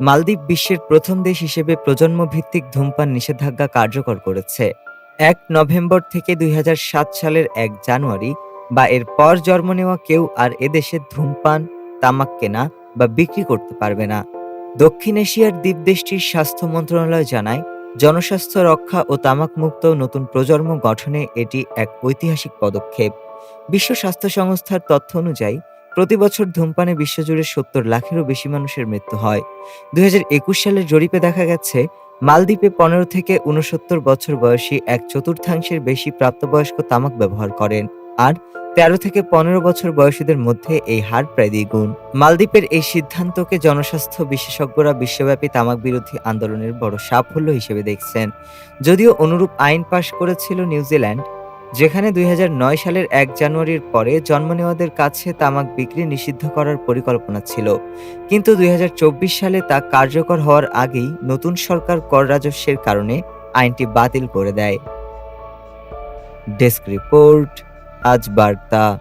মালদ্বীপ বিশ্বের প্রথম দেশ হিসেবে প্রজন্মভিত্তিক ধূমপান নিষেধাজ্ঞা কার্যকর করেছে। এক নভেম্বর থেকে দুই হাজার সাত সালের এক জানুয়ারি বা এর পর জন্ম নেওয়া কেউ আর এদেশে ধূমপান, তামাক কেনা বা বিক্রি করতে পারবে না। দক্ষিণ এশিয়ার দ্বীপ দেশটির স্বাস্থ্য মন্ত্রণালয় জানায়, জনস্বাস্থ্য রক্ষা ও তামাকমুক্ত নতুন প্রজন্ম গঠনে এটি এক ঐতিহাসিক পদক্ষেপ। বিশ্ব স্বাস্থ্য সংস্থার তথ্য অনুযায়ী প্রতি বছর ধূমপানে বিশ্বজুড়ে সত্তর লাখেরও বেশি মানুষের মৃত্যু হয়। দুই সালের জরিপে দেখা গেছে, মালদ্বীপে পনেরো থেকে উনসত্তর বছর বয়সী এক চতুর্থাংশের বেশি প্রাপ্তবয়স্ক তামাক ব্যবহার করেন আর তেরো থেকে পনেরো বছর বয়সীদের মধ্যে এই হার প্রায় দ্বিগুণ। মালদ্বীপের এই সিদ্ধান্তকে জনস্বাস্থ্য বিশেষজ্ঞরা বিশ্বব্যাপী তামাক বিরোধী আন্দোলনের বড় সাফল্য হিসেবে দেখছেন। যদিও অনুরূপ আইন পাশ করেছিল নিউজিল্যান্ড যেখানে দুই হাজার নয় সালের এক জানুয়ারির পরে জন্ম নেওয়াদের কাছে তামাক বিক্রি নিষিদ্ধ করার পরিকল্পনা ছিল। কিন্তু দুই হাজার চব্বিশ সালে তা কার্যকর হওয়ার আগেই নতুন সরকার কর রাজস্বের কারণে আইনটি বাতিল করে দেয়। ডেস্ক রিপোর্ট, আজ বার্তা।